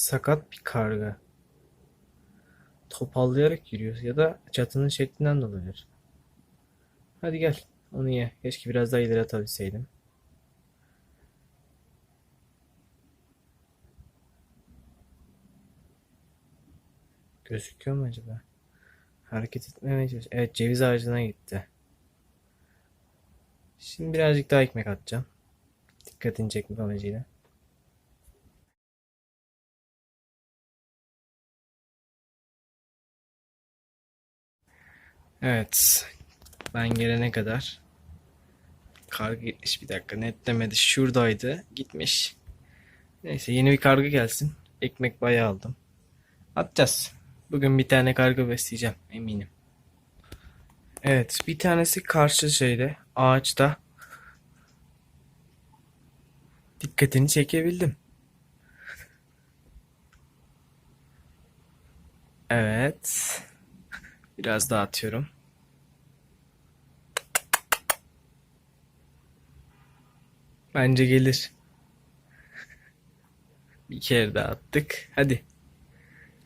Sakat bir karga. Topallayarak yürüyor ya da çatının şeklinden de olabilir. Hadi gel. Onu ye. Keşke biraz daha ileri atabilseydim. Gözüküyor mu acaba? Hareket etmemeye çalışıyor. Evet ceviz ağacına gitti. Şimdi birazcık daha ekmek atacağım. Dikkatini çekmek amacıyla. Evet. Ben gelene kadar karga gitmiş bir dakika netlemedi. Şuradaydı. Gitmiş. Neyse yeni bir karga gelsin. Ekmek bayağı aldım. Atacağız. Bugün bir tane karga besleyeceğim eminim. Evet bir tanesi karşı şeyde ağaçta. Dikkatini çekebildim. Evet. Biraz daha atıyorum. Bence gelir. Bir kere daha attık. Hadi.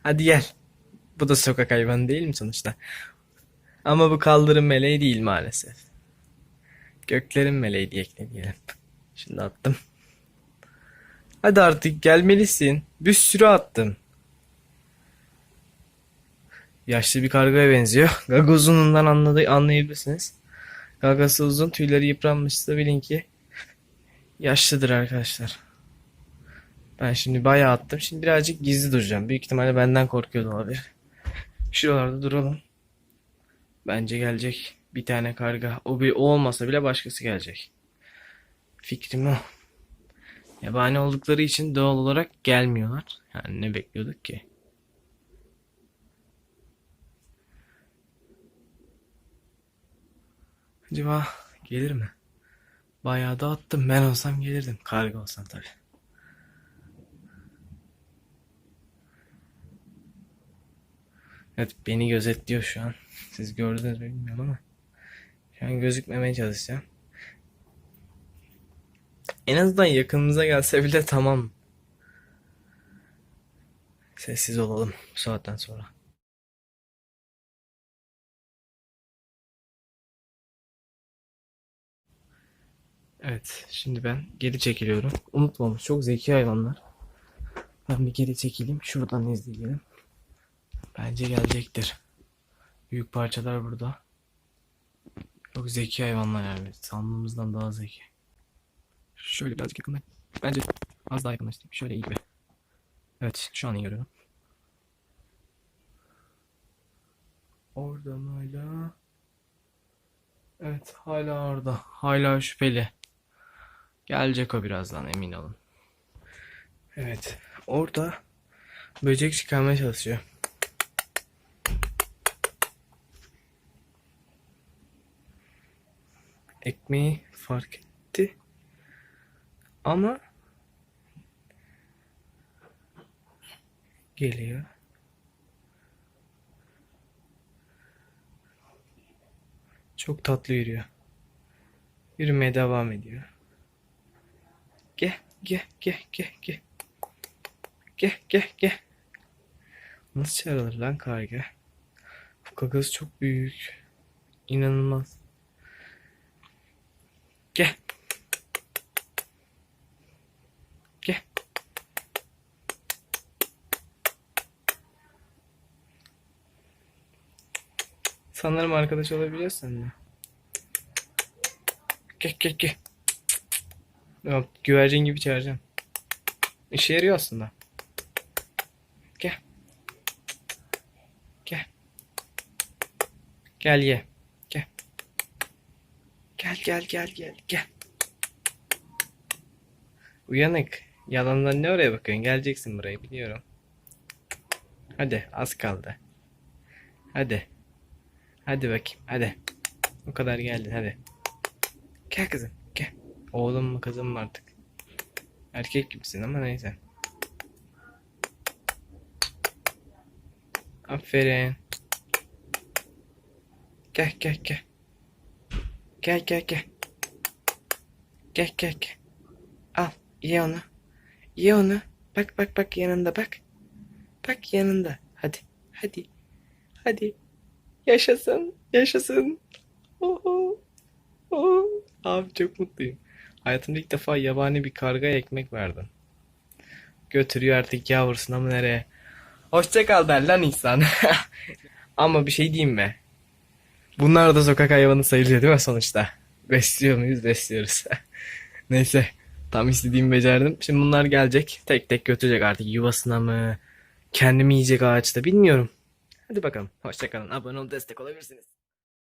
Hadi gel. Bu da sokak hayvanı değil mi sonuçta? Ama bu kaldırım meleği değil maalesef. Göklerin meleği diye ekleyelim. Şimdi attım. Hadi artık gelmelisin. Bir sürü attım. Yaşlı bir kargaya benziyor. Gagozunundan anladı, anlayabilirsiniz. Gagası uzun, tüyleri yıpranmışsa bilin ki yaşlıdır arkadaşlar. Ben şimdi bayağı attım. Şimdi birazcık gizli duracağım. Büyük ihtimalle benden korkuyordu olabilir. Şuralarda duralım. Bence gelecek bir tane karga. O bir o olmasa bile başkası gelecek. Fikrim o. Yabani oldukları için doğal olarak gelmiyorlar. Yani ne bekliyorduk ki? Acaba gelir mi? Bayağı da attım. Ben olsam gelirdim. Karga olsam tabii. Evet beni gözetliyor şu an. Siz gördünüz mü bilmiyorum ama. Şu an gözükmemeye çalışacağım. En azından yakınımıza gelse bile tamam. Sessiz olalım bu saatten sonra. Evet, şimdi ben geri çekiliyorum. Unutmamış, çok zeki hayvanlar. Ben bir geri çekileyim, şuradan izleyelim. Bence gelecektir. Büyük parçalar burada. Çok zeki hayvanlar yani. Sandığımızdan daha zeki. Şöyle birazcık yakınlar. Bence az daha yakınlaştım. Şöyle iyi gibi. Evet, şu an iyi görüyorum. Orada mı hala? Evet, hala orada. Hala şüpheli. Gelecek o birazdan emin olun. Evet, orada böcek çıkarmaya çalışıyor. Ekmeği fark etti. Ama geliyor. Çok tatlı yürüyor. Yürümeye devam ediyor. Gel, gel, gel, gel, gel. Gel, gel, gel. Nasıl çağrılır lan karga? Bu gagası çok büyük. İnanılmaz. Gel. Gel. Sanırım arkadaş olabiliyoruz seninle. Gel gel gel. Yok, güvercin gibi çağıracağım. İşe yarıyor aslında. Gel. Gel. Gel ye. Gel. Gel gel gel gel gel. Uyanık. Yalandan ne oraya bakıyorsun? Geleceksin buraya biliyorum. Hadi az kaldı. Hadi. Hadi bakayım hadi. O kadar geldin hadi. Gel kızım. Oğlum mu kızım mı artık? Erkek gibisin ama neyse. Aferin. Gel gel gel. Gel gel gel. Gel gel gel. Al ye onu. Ye onu. Bak bak bak yanında bak. Bak yanında. Hadi. Hadi. Hadi. Yaşasın. Yaşasın. Oho. Oho. Abi çok mutluyum. Hayatımda ilk defa yabani bir kargaya ekmek verdim. Götürüyor artık yavrusuna mı nereye? Hoşça kal der lan insan. Ama bir şey diyeyim mi? Bunlar da sokak hayvanı sayılıyor değil mi sonuçta? Besliyor muyuz? Besliyoruz. Neyse. Tam istediğimi becerdim. Şimdi bunlar gelecek. Tek tek götürecek artık yuvasına mı? Kendimi yiyecek ağaçta bilmiyorum. Hadi bakalım. Hoşçakalın. Abone ol destek olabilirsiniz.